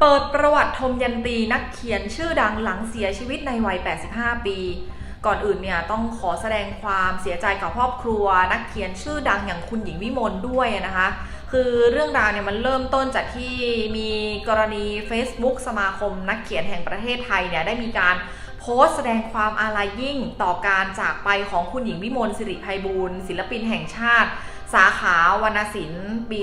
เปิดประวัติทมยันตีนักเขียนชื่อดังหลังเสียชีวิตในวัย 85 ปี ก่อนอื่นเนี่ยต้องขอแสดงความเสียใจกับครอบครัว นักเขียนชื่อดังอย่างคุณหญิงวิมลด้วยนะคะ คือเรื่องราวเนี่ยมันเริ่มต้นจากที่มีกรณี Facebook สมาคมนักเขียนแห่งประเทศไทยเนี่ยได้มีการโพสต์แสดงความอาลัยยิ่งต่อการจากไปของคุณหญิงวิมลสิริไพบูลศิลปินแห่งชาติ สาขาวรรณศิลป์ปี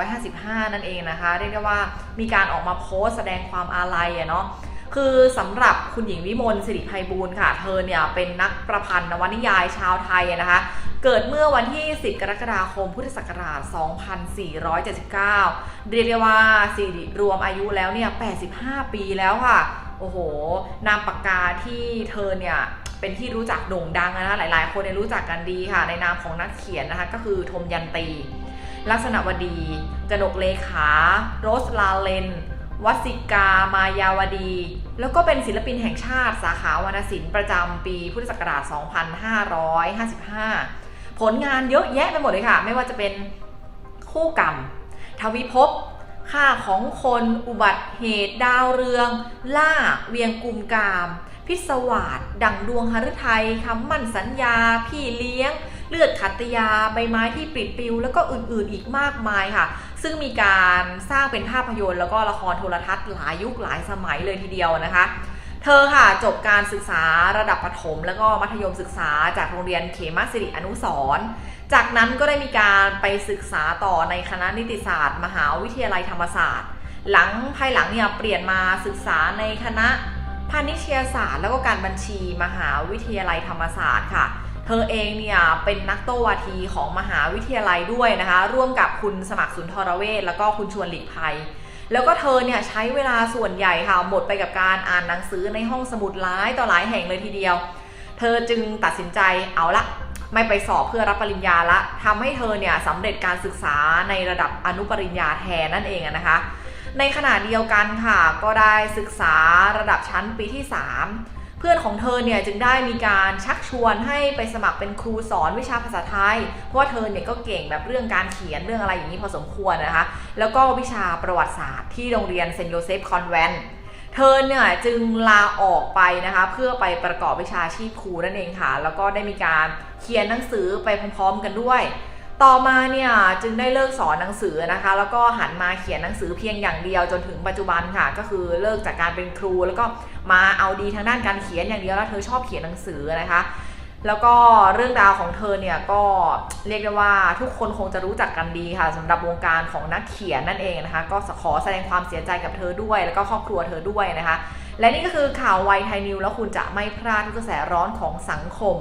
2555 นั่นเองนะคะ เรียกได้ว่ามีการออกมาโพสต์แสดงความอาลัยเนาะคือสำหรับคุณหญิงวิมลสิริไพบูลย์ค่ะ เธอเนี่ยเป็นนักประพันธ์นวนิยายชาวไทยนะคะ เกิดเมื่อวันที่ 10 กรกฎาคมพุทธศักราช 2479 เรียกได้ว่าสิริรวมอายุแล้วเนี่ย 85 ปีแล้วค่ะ โอ้โห นามปากกาที่เธอเนี่ย เป็นที่รู้จักโด่งดังนะคะหลาย ๆ คนเนี่ยรู้จักกันดีค่ะ ในนามของนักเขียนนะคะก็คือทมยันตี ลักษณะวดี กนกเลขา โรสลาเลนวัสิกามายาวดี แล้วก็เป็นศิลปินแห่งชาติสาขาวรรณศิลป์ประจำปีพุทธศักราช 2555 ผลงานเยอะแยะไปหมดเลยค่ะ ไม่ว่าจะเป็นคู่กรรม ทวิภพค่าของคน อุบัติเหตุ ดาวเรือง ล่า เวียงกุมกาม พิศวาสดังดวงหฤทัยคำมั่นสัญญา พี่เลี้ยง เลือดขัตยา ใบไม้ที่ปลิดปลิว แล้วก็อื่นๆอีกมากมายค่ะ ซึ่งมีการสร้างเป็นภาพยนตร์แล้วก็ละครโทรทัศน์หลายยุคหลายสมัยเลยทีเดียวนะคะเธอค่ะจบการศึกษาระดับประถม แล้วก็มัธยมศึกษาจากโรงเรียนเขมาสิริอนุสรจากนั้นก็ได้มีการไปศึกษาต่อในคณะนิติศาสตร์ มหาวิทยาลัยธรรมศาสตร์ หลังภายหลังเนี่ยเปลี่ยนมาศึกษาในคณะ พาณิชยศาสตร์แล้วก็การบัญชีมหาวิทยาลัยธรรมศาสตร์ค่ะ เธอเองเนี่ยเป็นนักโตวาทีของมหาวิทยาลัยด้วยนะคะ ร่วมกับคุณสมัครสุนทรเวชแล้วก็คุณชวนหลีกภัย แล้วก็เธอเนี่ยใช้เวลาส่วนใหญ่ค่ะหมดไปกับการอ่านหนังสือในห้องสมุดหลายต่อหลายแห่งเลยทีเดียว เธอจึงตัดสินใจเอาละไม่ไปสอบเพื่อรับปริญญาละทำให้เธอเนี่ยสำเร็จการศึกษาในระดับอนุปริญญาแทนนั่นเองนะคะ ในขณะเดียวกันค่ะ ก็ได้ศึกษาระดับชั้นปีที่ 3 เพื่อนของเธอเนี่ยจึงได้มีการชักชวนให้ไปสมัครเป็นครูสอนวิชาภาษาไทย เพราะว่าเธอเนี่ยก็เก่งแบบเรื่องการเขียนเรื่องอะไรอย่างนี้พอสมควรนะคะ แล้วก็วิชาประวัติศาสตร์ที่โรงเรียนเซนโยเซฟคอนแวนต์เธอเนี่ยจึงลาออกไปนะคะเพื่อไปประกอบวิชาชีพครูนั่นเองค่ะ แล้วก็ได้มีการเขียนหนังสือไปพร้อมๆกันด้วย ต่อมาเนี่ยจึงได้เลิกสอนหนังสือนะคะ แล้วก็หันมาเขียนหนังสือเพียงอย่างเดียวจนถึงปัจจุบันค่ะ ก็คือเลิกจากการเป็นครู แล้วก็มาเอาดีทางด้านการเขียนอย่างเดียวแล้วเธอชอบเขียนหนังสือนะคะ แล้วก็เรื่องราวของเธอเนี่ยก็เรียกได้ว่าทุกคนคงจะรู้จักกันดีค่ะสำหรับวงการของนักเขียนนั่นเองนะคะ ก็ขอแสดงความเสียใจกับเธอด้วย แล้วก็ครอบครัวเธอด้วยนะคะ และนี่ก็คือข่าวไวไทยนิวแล้วคุณจะไม่พลาดทุกกระแสร้อนของสังคม